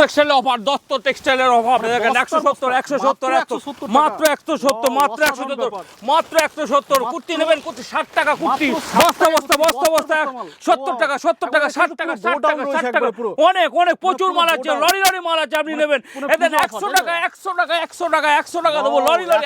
টেক্সটাইলের offer Dutta টেক্সটাইলের offer. একশো সত্তর একশো সত্তর মাত্র একশো সত্তর মাত্র একশো সত্তর মাত্র একশো সত্তর কুর্তি নেবেন কুর্তি ষাট টাকা কুর্তি। বস্তা বস্তা বস্তা বস্তা সত্তর টাকা সত্তর টাকা ষাট টাকা ষাট টাকা ষাট টাকা। অনেক অনেক প্রচুর মাল আছে লরি লরি মাল আছে আপনি নেবেন। এদের একশো টাকা একশো টাকা একশো টাকা একশো টাকা দেবো। লরি লরি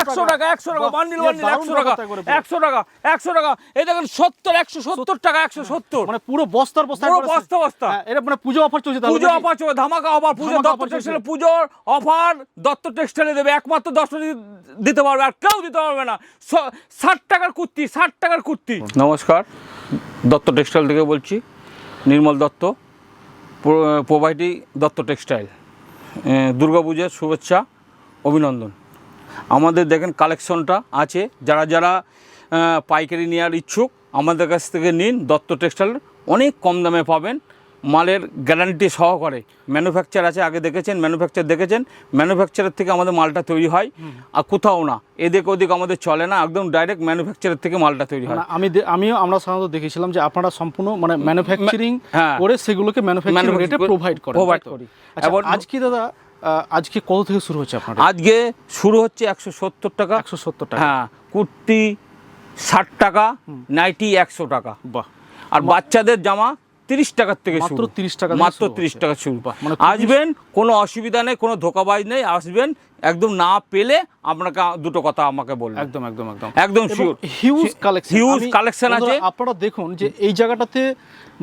একশো টাকা। একশো টাকা বান্ডিল বান্ডিল একশো টাকা একশো টাকা একশো টাকা। এই দেখেন সত্তর একশো সত্তর টাকা একশো সত্তর। মানে পুরো বস্তার বস্তা পুরো বস্তা বস্তা। হ্যাঁ, এটা মানে পুজো অফার চলছে পুজো অফার চলবে ধামাকা অফার পুজো দত্ত টেক্সটাইলে পুজোর অফার দত্ত টেক্সটাইলে দেবে। একমাত্র দশ দিতে পারবে আর কেউ দিতে পারবে না। ষাট টাকার কুর্তি ষাট টাকার কুর্তি। নমস্কার দত্ত টেক্সটাইল থেকে বলছি নির্মল দত্ত প্রোভাইডি দত্ত টেক্সটাইল দুর্গাপুজোর শুভেচ্ছা অভিনন্দন। আমাদের দেখেন কালেকশনটা আছে যারা যারা পাইকারি নেওয়ার ইচ্ছুক আমাদের কাছ থেকে নিন দত্ত টেক্সটাইল অনেক কম দামে পাবেন। মালের গ্যারান্টি সহকারে ম্যানুফ্যাকচার আছে আগে দেখেছেন ম্যানুফ্যাকচার দেখেছেন। ম্যানুফ্যাকচারের থেকে আমাদের মালটা তৈরি হয় আর কোথাও না। এদিক ওদিক আমাদের চলে না একদম ডাইরেক্ট ম্যানুফ্যাকচারের থেকে মালটা তৈরি হয়। আমি আমিও আমরা সাধারণত দেখেছিলাম যে আপনারা সম্পূর্ণ মানে ম্যানুফ্যাকচারিং হ্যাঁ। করে সেগুলোকে ম্যানুফ্যাকচারিং রেটে করে প্রোভাইড? করি। আচ্ছা এবার- আজকে দাদা আজকে কত থেকে শুরু হচ্ছে আপনার আজকে শুরু হচ্ছে একশো সত্তর টাকা। একশো সত্তর টাকা। হ্যাঁ কুর্তি ষাট টাকা নাইটি একশো টাকা। বাহ। আর বাচ্চাদের জামা তিরিশ টাকার থেকে মাত্র শুরু। 30 টাকা মাত্র তিরিশ। টাকা শুরু। মানে আসবেন কোনো অসুবিধা নেই কোনো ধোকাবাজ নেই আসবেন একদম না পেলে আপনাকে দুটো কথা আমাকে বলবেন। একদম একদম একদম। একদম sure huge collection huge collection আছে। আপনারা দেখুন যে এই জায়গাটাতে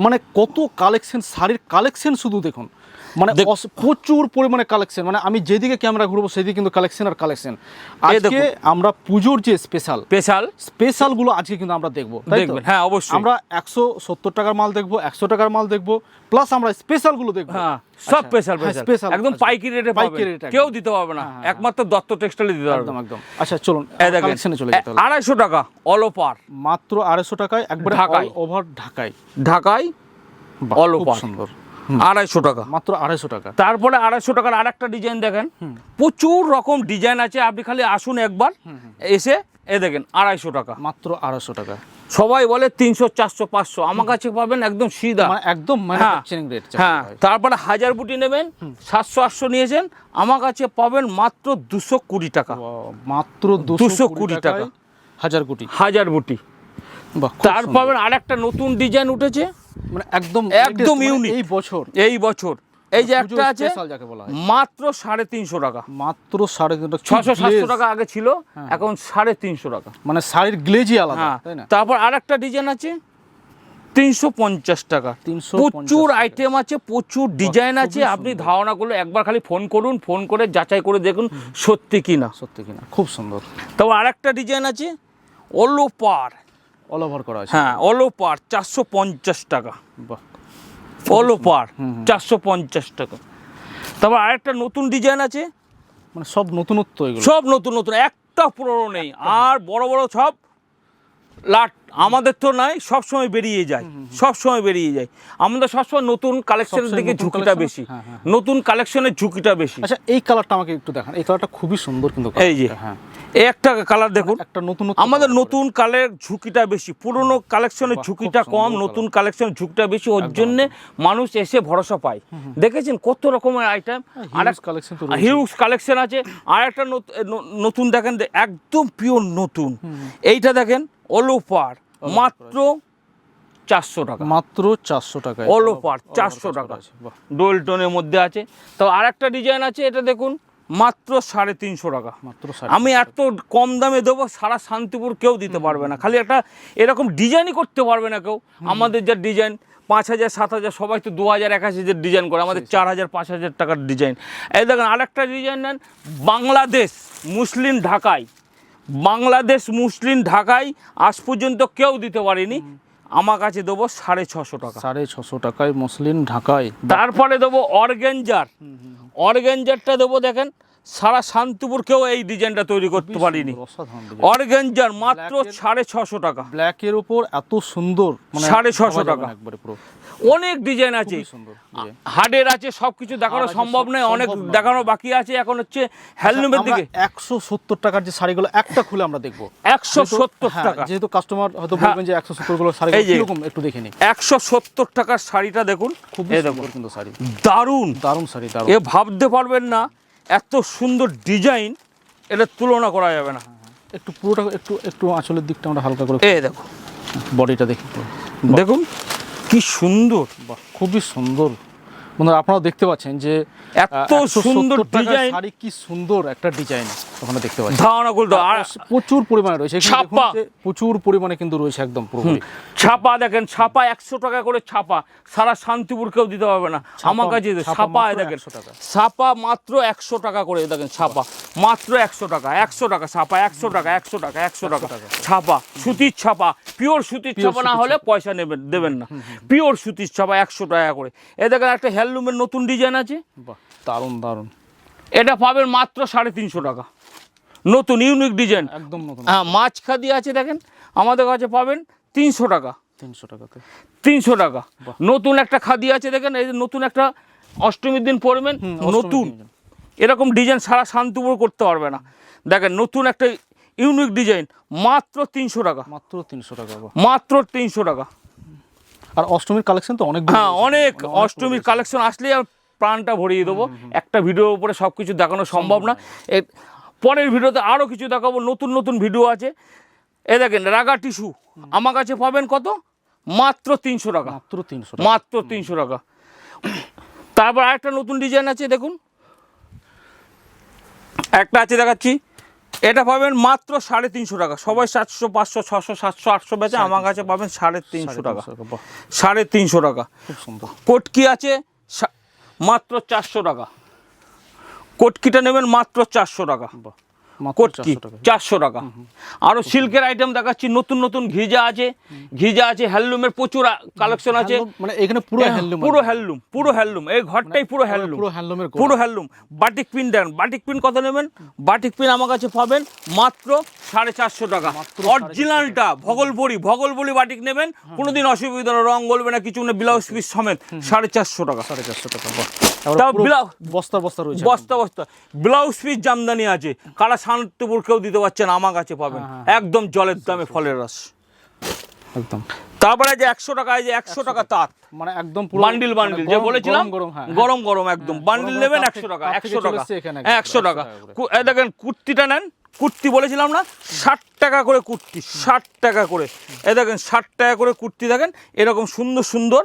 মানে কত কালেকশন শাড়ির কালেকশন শুধু দেখুন। মানে প্রচুর পরিমাণে কালেকশন মানে আমি যেদিকে ক্যামেরা ঘুরবো সেদিকে কিন্তু কালেকশন আর কালেকশন আজকে আমরা পুজোর যে স্পেশাল স্পেশাল স্পেশালগুলো আজকে কিন্তু আমরা দেখব দেখবেন, হ্যাঁ, অবশ্যই। আমরা একশো সত্তর টাকার মাল দেখব একশো টাকার মাল দেখব প্লাস আমরা স্পেশালগুলো দেখব। হ্যাঁ সব আচ্ছা, স্পেশাল হ্যাঁ, স্পেশাল একদম। পাইকারি রেটে rate একদম। কেউ দিতে পারবে না। হ্যাঁ, একমাত্র দত্ত টেক্সটাইলে দিতে পারবে। একদম একদম। আচ্ছা চলুন কালেকশনে চলে যেতে আড়াইশো টাকা অল ওভার মাত্র আড়াইশো টাকায় একবারে ঢাকায়। ওভার ঢাকায়। ঢাকায় খুব over। সুন্দর। আড়াইশো টাকা। মাত্র আড়াইশো টাকা। তারপরে আড়াইশো টাকার আর একটা ডিজাইন দেখেন প্রচুর রকম ডিজাইন আছে আপনি খালি আসুন একবার এসে এ দেখেন আড়াইশো টাকা। মাত্র আড়াইশো টাকা। সবাই বলে তিনশো চারশো পাঁচশো আমার কাছে পাবেন একদম সিধা। মানে একদম হ্যাঁ ম্যানুফ্যাকচারিং রেট হ্যাঁ তারপরে হাজার বুটি নেবেন সাতশো আটশো নিয়েছেন আমার কাছে পাবেন মাত্র দুশো কুড়ি টাকা। মাত্র 220 দুশো কুড়ি টাকা। হাজার কোটি হাজার বুটি। বাহ খুব তার সুন্দর। পাবেন আরেকটা নতুন ডিজাইন উঠেছে। মানে একদম একদম মানে এই বছর। এই বছর। এই যে পুজোর একটা আছে বলা হয়। মাত্র সাড়ে তিনশো টাকা। মাত্র সাড়ে তিন ছশো সাতশো টাকা আগে ছিল এখন সাড়ে তিনশো টাকা। মানে শাড়ির গ্লেজই আলাদা হ্যাঁ। তাই না? তারপর আর একটা ডিজাইন আছে তিনশো পঞ্চাশ টাকা। 350 প্রচুর আইটেম আছে প্রচুর ডিজাইন আছে। আপনি ধারণা করলে একবার খালি ফোন করুন ফোন করে যাচাই করে দেখুন সত্যি কি না সত্যি কিনা খুব সুন্দর। তারপর আর একটা ডিজাইন আছে ওলোপার অল ওভার করা আছে। হ্যাঁ ওলোপার চারশো পঞ্চাশ টাকা। বাহ। ওভার চারশো পঞ্চাশ টাকা। তারপর আরেকটা নতুন ডিজাইন আছে। মানে সব নতুনত্ব এগুলো। সব নতুন নতুন একটা পুরোনো নেই। আর বড় বড় সব লাট আমাদের তো নাই সব সময় বেরিয়ে যায় সব সময় বেরিয়ে যায়। আমাদের সবসময় নতুন কালেকশনের সবসময় দিকে ঝুঁকিটা বেশি। হ্যাঁ, হ্যাঁ। নতুন কালেকশনের ঝুঁকিটা বেশি। আচ্ছা এই কালারটা আমাকে একটু দেখান। এই কালারটা খুবই সুন্দর কিন্তু এই যে হ্যাঁ। এই একটা কালার দেখুন। একটা নতুন আমাদের নতুন কালের ঝুঁকিটা বেশি। পুরনো কালেকশনের ঝুঁকিটা কম নতুন কালেকশনের ঝুঁকিটা বেশি। ওর জন্য মানুষ এসে ভরসা পায়। দেখেছেন কত রকমের আইটেম আর কালেকশন। হিউজ কালেকশন আছে। আর একটা নত- নতুন দেখেন একদম পিওর নতুন। এইটা দেখেন ওলোপার মাত্র চারশো টাকা। মাত্র চারশো টাকা। over, 400 টাকা। ডোল টোনের মধ্যে আছে। তো আর একটা ডিজাইন আছে এটা দেখুন মাত্র সাড়ে তিনশো টাকা। মাত্র আমি এত কম দামে দেবো সারা শান্তিপুর কেউ দিতে পারবে না। খালি একটা এরকম ডিজাইনই করতে পারবে না কেউ। আমাদের যা ডিজাইন পাঁচ হাজার সাত হাজার সবাই তো দু হাজার এক হাজার ডিজাইন করে আমাদের চার হাজার পাঁচ হাজার টাকার ডিজাইন। এই দেখেন আরেকটা ডিজাইন নেন বাংলাদেশ মুসলিম ঢাকায়। বাংলাদেশ মুসলিম ঢাকায় আজ পর্যন্ত কেউ দিতে পারেনি। আমার কাছে দেবো সাড়ে ছশো টাকা। সাড়ে ছশো টাকায় মুসলিম ঢাকায়। তারপরে দেবো অর্গেঞ্জার। অর্গেঞ্জারটা দেবো দেখেন সারা শান্তিপুর কেউ এই ডিজাইনটা তৈরি করতে পারিনি। অর্গেঞ্জার মাত্র সাড়ে ছশো টাকা। ব্ল্যাকের উপর এত সুন্দর মানে সাড়ে ছশো টাকা। অনেক ডিজাইন আছে। হার্ডের আছে সব কিছু দেখানো সম্ভব নয় অনেক দেখানো বাকি আছে। এখন হচ্ছে হ্যান্ডলুমের দিকে। একশো সত্তর টাকার যে শাড়িগুলো একটা খুলে আমরা দেখব। একশো সত্তর হ্যাঁ, টাকা। যেহেতু কাস্টমার হয়তো হ্যাঁ। বলবেন যে একশো সত্তরগুলো শাড়ি কীরকম একটু দেখে নিই। একশো সত্তর টাকার শাড়িটা দেখুন। খুব সুন্দর কিন্তু শাড়ি। দারুণ। দারুণ শাড়ি দারুণ। এ ভাবতে পারবেন না এত সুন্দর ডিজাইন এটা তুলনা করা যাবে না। একটু পুরোটা একটু একটু আঁচলের দিকটা আমরা হালকা করে এই দেখো। বডিটা দেখি। দেখুন কি সুন্দর। বাহ খুবই সুন্দর। বন্ধুরা আপনারা দেখতে পাচ্ছেন যে এত আহ, 170 সুন্দর ডিজাইন। শাড়ি কি সুন্দর একটা ডিজাইন। ওখানে দেখতে পাচ্ছেন? ধারণা করতো আর প্রচুর পরিমাণে রয়েছে। ছাপা। প্রচুর পরিমাণে কিন্তু রয়েছে একদম পুরোপুরি। ছাপা দেখেন ছাপা একশো টাকা করে ছাপা। সারা শান্তিপুর কেউ দিতে পারবে না। আমার কাছে ছাপা ছাপা মাত্র দেখেন। ছাপা মাত্র একশো টাকা করে দেখেন ছাপা। মাত্র একশো টাকা একশো টাকা ছাপা একশো টাকা একশো টাকা একশো টাকা। ছাপা সুতির ছাপা পিওর সুতির ছাপা না হলে পয়সা নেবেন দেবেন না। পিওর সুতির ছাপা একশো টাকা করে। এ দেখেন একটা হ্যান্ডলুমের নতুন ডিজাইন আছে। দারুণ দারুণ। এটা পাবেন মাত্র সাড়ে তিনশো টাকা। নতুন ইউনিক ডিজাইন একদম নতুন। হ্যাঁ মাছ খাদি আছে দেখেন আমাদের কাছে পাবেন তিনশো টাকা। তিনশো টাকাতে তিনশো টাকা। নতুন একটা খাদি আছে দেখেন এই নতুন একটা অষ্টমীর দিন পরবেন নতুন। এরকম ডিজাইন সারা শান্তিপুর করতে পারবে না। দেখেন নতুন একটা ইউনিক ডিজাইন মাত্র তিনশো টাকা। মাত্র তিনশো টাকা মাত্র তিনশো টাকা। আর অষ্টমীর কালেকশন তো অনেক হ্যাঁ অনেক অষ্টমীর কালেকশন আসলেই আর প্রাণটা ভরিয়ে দেবো। একটা ভিডিওর উপরে সব কিছু দেখানো সম্ভব না। পরের ভিডিওতে আরও কিছু দেখাবো। নতুন নতুন ভিডিও আছে। এ দেখেন রাগা টিস্যু। আমার কাছে পাবেন কত? মাত্র তিনশো টাকা। মাত্র তিনশো মাত্র তিনশো টাকা। তারপর আরেকটা নতুন ডিজাইন আছে দেখুন। একটা আছে দেখাচ্ছি। এটা পাবেন মাত্র সাড়ে তিনশো টাকা। সবাই সাতশো পাঁচশো ছশো সাতশো আটশো বেচে আমার কাছে পাবেন সাড়ে তিনশো টাকা। সাড়ে তিনশো টাকা খুব সুন্দর। কোটকি আছে মাত্র চারশো টাকা। কোটকিটা নেবেন মাত্র চারশো টাকা। কোটকি চারশো টাকা। আরও সিল্কের আইটেম দেখাচ্ছি নতুন নতুন ঘিজা আছে। ঘিজা আছে হ্যান্ডলুমের প্রচুর কালেকশন আছে। মানে এখানে পুরো হ্যান্ডলুম পুরো হ্যান্ডলুম পুরো হ্যান্ডলুম। এই ঘরটাই পুরো হ্যান্ডলুম। পুরো হ্যান্ডলুমের পুরো হ্যান্ডলুম। বাটিক পিন দেন। বাটিক পিন কত নেবেন? বাটিক পিন আমার কাছে পাবেন মাত্র সাড়ে চারশো টাকা। অরিজিনালটা ভগলপুরি ভগলপুরি বাটিক নেবেন। কোনোদিন অসুবিধা রং গলবে না কিছু না ব্লাউজ পিস সমেত সাড়ে চারশো টাকা। সাড়ে চারশো টাকা তাও পুরো বস্তা বস্তা রয়েছে বস্তা বস্তা। ব্লাউজ পিস জামদানি আছে। কারা শান্তিপুর কেউ দিতে পারছেন আমার কাছে পাবেন। হ্যাঁ, একদম জলের দামে ফলের রস। একদম। তারপরে যে একশো টাকা এই যে একশো টাকা তাঁত। মানে একদম বান্ডিল মানে বান্ডিল যে বলেছিলাম? গরম গরম হ্যাঁ একদম। বান্ডিল নেবেন একশো টাকা একশো টাকা। হ্যাঁ একশো টাকা। দেখেন কুর্তিটা নেন। কুর্তি বলেছিলাম না? ষাট টাকা করে কুর্তি ষাট টাকা করে। এই দেখেন ষাট টাকা করে কুর্তি দেখেন এরকম সুন্দর সুন্দর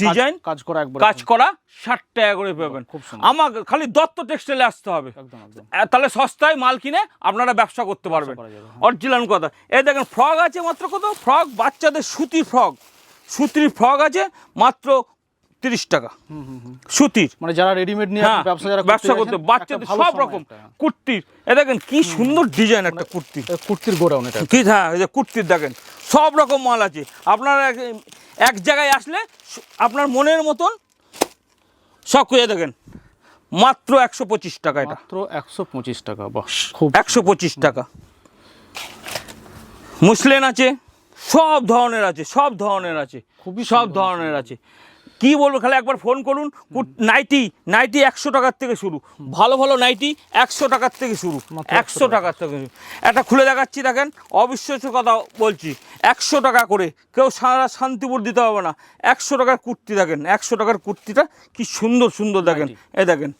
ডিজাইন কাজ করা একবার কাজ করা ষাট টাকা করে পাবেন। খুব সুন্দর। আমার খালি দত্ত টেক্সটাইলে আসতে হবে। একদম একদম। তাহলে সস্তায় মাল কিনে আপনারা ব্যবসা করতে পারবেন। যাবে, হ্যাঁ। অরিজিনাল কথা। এই দেখেন ফ্রক আছে মাত্র কত? ফ্রক বাচ্চাদের সুতির ফ্রক সুতির ফ্রক আছে মাত্র তিরিশ টাকা। সুতির। মানে যারা রেডিমেড নিয়ে হ্যাঁ ব্যবসা যারা ব্যবসা করতে বাচ্চাদের সব রকম। কুর্তির। এ দেখেন কি সুন্দর ডিজাইন একটা কুর্তি। কুর্তির গোডাউন এটা। কি হ্যাঁ এই যে কুর্তির দেখেন সব রকম মাল আছে। আপনারা এক- জায়গায় আসলে আপনার মনের মতন সব খুঁজে দেখেন। মাত্র একশো পঁচিশ টাকা এটা। মাত্র একশো পঁচিশ টাকা বাস খুব একশো পঁচিশ টাকা। মুসলেন আছে সব ধরনের আছে সব ধরনের আছে খুবই সব ধরনের আছে। কি বলব খালি একবার ফোন করুন নাইটি নাইটি একশো টাকার থেকে শুরু। ভালো ভালো নাইটি একশো টাকার থেকে শুরু। একশো টাকার থেকে শুরু। একটা খুলে দেখাচ্ছি দেখেন অবিশ্বাস্য কথা বলছি। একশো টাকা করে কেউ সারা শান্তিপুর দিতে হবে না। একশো টাকার কুর্তি দেখেন একশো টাকার কুর্তিটা কি সুন্দর সুন্দর দেখেন। এ দেখেন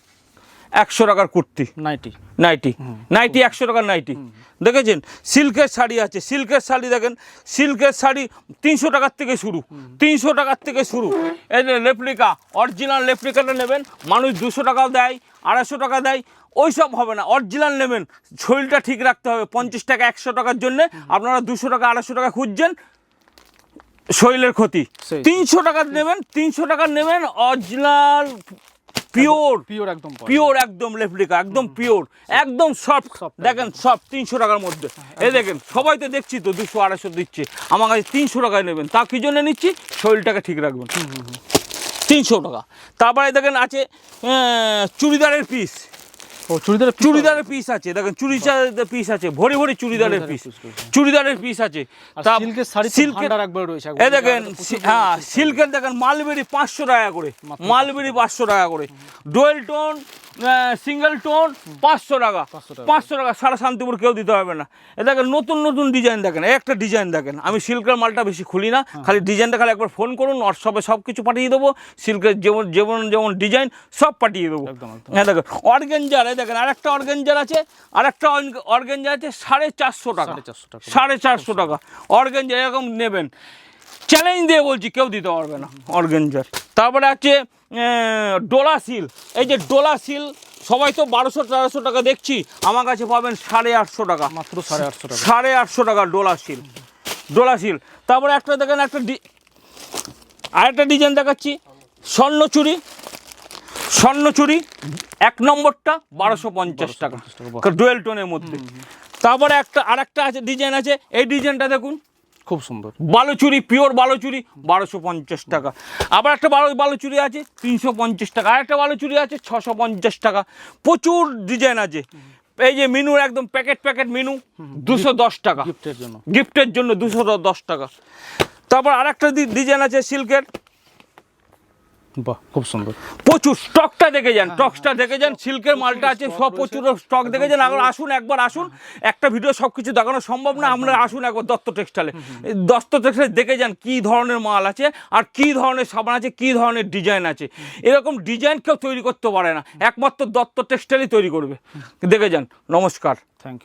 একশো টাকার কুর্তি। নাইটি। নাইটি। নাইটি একশো টাকার নাইটি। দেখেছেন? সিল্কের শাড়ি আছে। সিল্কের শাড়ি দেখেন সিল্কের শাড়ি তিনশো টাকার থেকে শুরু। তিনশো টাকার থেকে শুরু। এই যে লেপ্রিকা অরিজিনাল লেপ্রিকাটা নেবেন মানুষ দুশো টাকাও দেয় আড়াইশো টাকা দেয় ওই সব হবে না। অরিজিনাল নেবেন শরীরটা ঠিক রাখতে হবে। পঞ্চাশ টাকা একশো টাকার জন্য আপনারা দুশো টাকা আড়াইশো টাকা খুঁজছেন শরীরের ক্ষতি। তিনশো টাকা নেবেন তিনশো টাকা নেবেন অরিজিনাল পিওর পিওর একদম পিওর একদম লেফলিকা একদম পিওর একদম সফট দেখেন সব তিনশো টাকার মধ্যে। এই দেখেন সবাই তো দেখছি তো দুশো আড়াইশো দিচ্ছে। আমার কাছে তিনশো টাকায় নেবেন। তা কী জন্য নিচ্ছি? শরীরটাকে ঠিক রাখবেন। তিনশো টাকা। তারপরে দেখেন আছে চুড়িদারের পিস ও চুড়িদারের চুড়িদারের পিস আছে দেখেন চুড়িদারের পিস আছে ভরি ভরি চুড়িদারের পিস চুড়িদারের পিস আছে। তা সিল্কের শাড়ি সিল্কের একবার রয়েছে এই দেখেন হ্যাঁ সিল্কের দেখেন মালবেরি পাঁচশো টাকা করে মালবেরি পাঁচশো টাকা করে। ডোয়েল টোন সিঙ্গেল টোন পাঁচশো টাকা। 500 টাকা। পাঁচশো টাকা সারা শান্তিপুর কেউ দিতে হবে না। এ দেখেন নতুন নতুন ডিজাইন দেখেন একটা ডিজাইন দেখেন। আমি সিল্কের মালটা বেশি খুলি না হ্যাঁ। খালি ডিজাইনটা খালি একবার ফোন করুন হোয়াটসঅ্যাপে সব কিছু পাঠিয়ে দেবো সিল্কের যেমন যেমন যেমন ডিজাইন সব পাঠিয়ে দেবো। হ্যাঁ দেখেন অর্গেঞ্জার দেখেন আরেকটা অর্গেঞ্জার আছে আরেকটা অর্গেঞ্জার আছে সাড়ে চারশো টাকা। 450 টাকা। সাড়ে চারশো টাকা। অর্গেঞ্জার এরকম নেবেন। চ্যালেঞ্জ দিয়ে বলছি কেউ দিতে পারবে না অর্গেঞ্জার। তারপরে আছে আহ, ডোলা সিল। এই যে ডোলা সিল সবাই তো বারোশো তেরোশো টাকা দেখছি আমার কাছে পাবেন সাড়ে আটশো টাকা। মাত্র সাড়ে আটশো টাকা। সাড়ে আটশো টাকা ডোলা সিল। ডোলা সিল। তারপরে একটা দেখেন একটা আরেকটা ডিজাইন দেখাচ্ছি স্বর্ণচুরি। স্বর্ণচুরি এক নম্বরটা বারোশো পঞ্চাশ টাকা। ডুয়েল টোনের মধ্যে। তারপরে একটা আরেকটা আছে ডিজাইন আছে এই ডিজাইনটা দেখুন। খুব সুন্দর। বালুচুরি পিওর বালুচুরি বারোশো পঞ্চাশ টাকা। আবার একটা বালু বালুচুরি আছে তিনশো পঞ্চাশ টাকা। আরেকটা বালুচুরি আছে ছশো পঞ্চাশ টাকা। প্রচুর ডিজাইন আছে। এই যে মিনুর একদম প্যাকেট প্যাকেট মিনু দুশো দশ টাকা। গিফটের জন্য। গিফটের জন্য দুশো দশ টাকা। তারপর আরেকটা ডিজাইন আছে সিল্কের। বাহ খুব সুন্দর। প্রচুর স্টকটা দেখে যান স্টকটা দেখে যান সিল্কের মালটা আছে সব প্রচুর স্টক দেখে যান এখন আসুন একবার আসুন একটা ভিডিও সব কিছু দেখানো সম্ভব না আমরা আসুন একবার দত্ত টেক্সটাইলে দত্ত টেক্সটাইল দেখে যান কী ধরনের মাল আছে আর কী ধরনের সাবান আছে কী ধরনের ডিজাইন আছে। এরকম ডিজাইন কেউ তৈরি করতে পারে না একমাত্র দত্ত টেক্সটাইলই তৈরি করবে। দেখে যান নমস্কার। Thank you